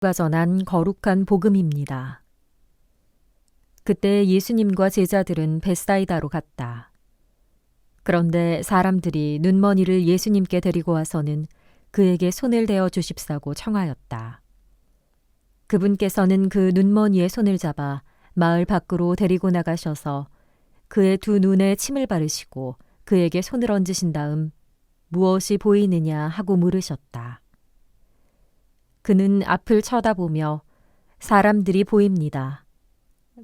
가 전한 거룩한 복음입니다. 그때 예수님과 제자들은 베사이다로 갔다. 그런데 사람들이 눈머니를 예수님께 데리고 와서는 그에게 손을 대어 주십사고 청하였다. 그분께서는 그 눈머니에 손을 잡아 마을 밖으로 데리고 나가셔서 그의 두 눈에 침을 바르시고 그에게 손을 얹으신 다음 무엇이 보이느냐 하고 물으셨다. 그는 앞을 쳐다보며 사람들이 보입니다.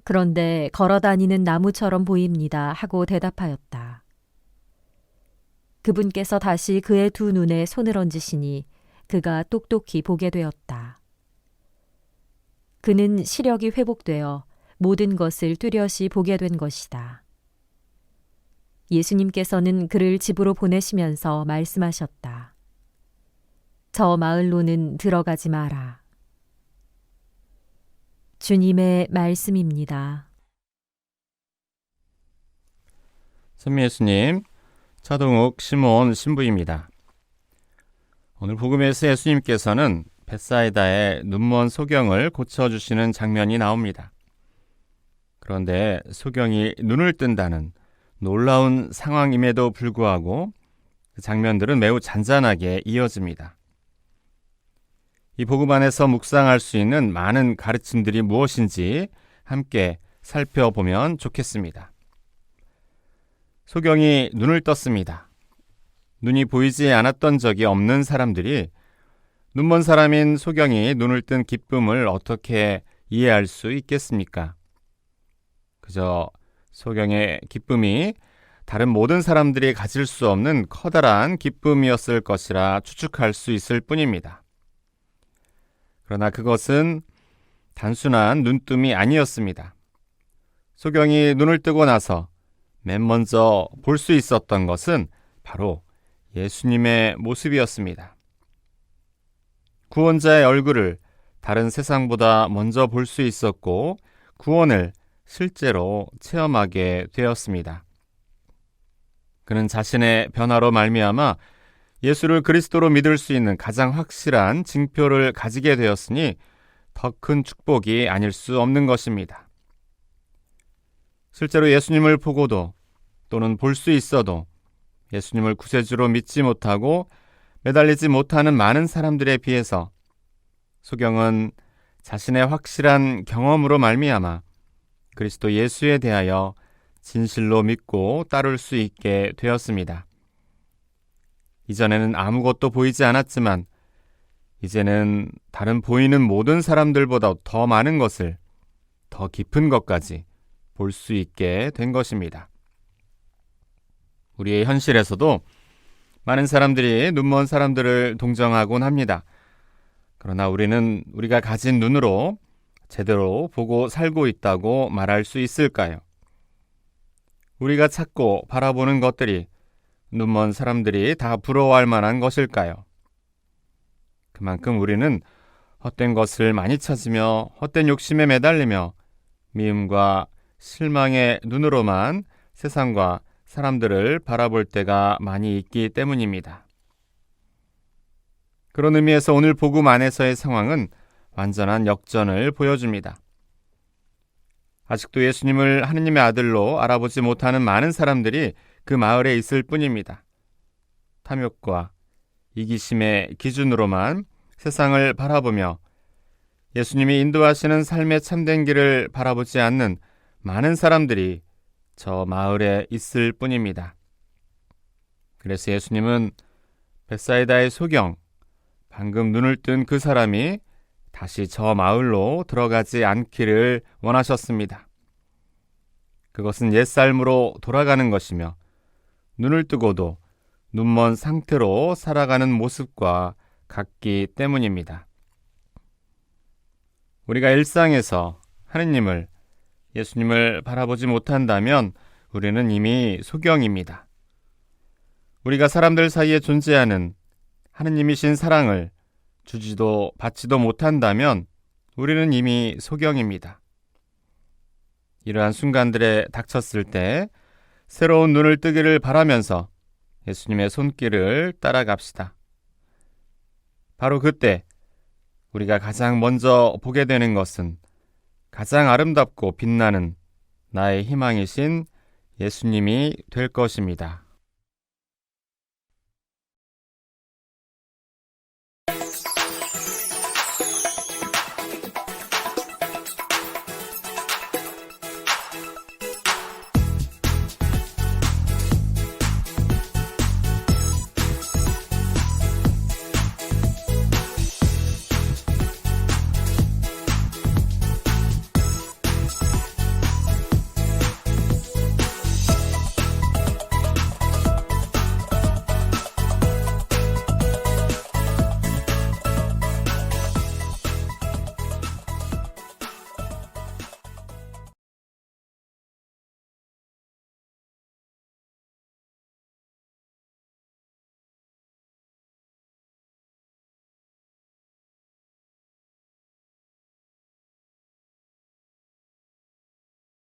그런데 걸어 다니는 나무처럼 보입니다. 하고 대답하였다. 그분께서 다시 그의 두 눈에 손을 얹으시니 그가 똑똑히 보게 되었다. 그는 시력이 회복되어 모든 것을 뚜렷이 보게 된 것이다. 예수님께서는 그를 집으로 보내시면서 말씀하셨다. 저 마을로는 들어가지 마라. 주님의 말씀입니다. 선미 예수님, 차동욱 시몬 신부입니다. 오늘 복음에서 예수님께서는 벳사이다의 눈먼 소경을 고쳐주시는 장면이 나옵니다. 그런데 소경이 눈을 뜬다는 놀라운 상황임에도 불구하고 그 장면들은 매우 잔잔하게 이어집니다. 이 복음 안에서 묵상할 수 있는 많은 가르침들이 무엇인지 함께 살펴보면 좋겠습니다. 소경이 눈을 떴습니다. 눈이 보이지 않았던 적이 없는 사람들이 눈먼 사람인 소경이 눈을 뜬 기쁨을 어떻게 이해할 수 있겠습니까? 그저 소경의 기쁨이 다른 모든 사람들이 가질 수 없는 커다란 기쁨이었을 것이라 추측할 수 있을 뿐입니다. 그러나 그것은 단순한 눈뜸이 아니었습니다. 소경이 눈을 뜨고 나서 맨 먼저 볼 수 있었던 것은 바로 예수님의 모습이었습니다. 구원자의 얼굴을 다른 세상보다 먼저 볼 수 있었고 구원을 실제로 체험하게 되었습니다. 그는 자신의 변화로 말미암아 예수를 그리스도로 믿을 수 있는 가장 확실한 징표를 가지게 되었으니 더 큰 축복이 아닐 수 없는 것입니다. 실제로 예수님을 보고도 또는 볼 수 있어도 예수님을 구세주로 믿지 못하고 매달리지 못하는 많은 사람들에 비해서 소경은 자신의 확실한 경험으로 말미암아 그리스도 예수에 대하여 진실로 믿고 따를 수 있게 되었습니다. 이전에는 아무것도 보이지 않았지만 이제는 다른 보이는 모든 사람들보다 더 많은 것을 더 깊은 것까지 볼 수 있게 된 것입니다. 우리의 현실에서도 많은 사람들이 눈먼 사람들을 동정하곤 합니다. 그러나 우리는 우리가 가진 눈으로 제대로 보고 살고 있다고 말할 수 있을까요? 우리가 찾고 바라보는 것들이 눈먼 사람들이 다 부러워할 만한 것일까요? 그만큼 우리는 헛된 것을 많이 찾으며 헛된 욕심에 매달리며 미움과 실망의 눈으로만 세상과 사람들을 바라볼 때가 많이 있기 때문입니다. 그런 의미에서 오늘 복음 안에서의 상황은 완전한 역전을 보여줍니다. 아직도 예수님을 하느님의 아들로 알아보지 못하는 많은 사람들이 그 마을에 있을 뿐입니다. 탐욕과 이기심의 기준으로만 세상을 바라보며 예수님이 인도하시는 삶의 참된 길을 바라보지 않는 많은 사람들이 저 마을에 있을 뿐입니다. 그래서 예수님은 베사이다의 소경, 방금 눈을 뜬 그 사람이 다시 저 마을로 들어가지 않기를 원하셨습니다. 그것은 옛 삶으로 돌아가는 것이며 눈을 뜨고도 눈먼 상태로 살아가는 모습과 같기 때문입니다. 우리가 일상에서 하느님을 예수님을 바라보지 못한다면 우리는 이미 소경입니다. 우리가 사람들 사이에 존재하는 하느님이신 사랑을 주지도 받지도 못한다면 우리는 이미 소경입니다. 이러한 순간들에 닥쳤을 때 새로운 눈을 뜨기를 바라면서 예수님의 손길을 따라갑시다. 바로 그때 우리가 가장 먼저 보게 되는 것은 가장 아름답고 빛나는 나의 희망이신 예수님이 될 것입니다.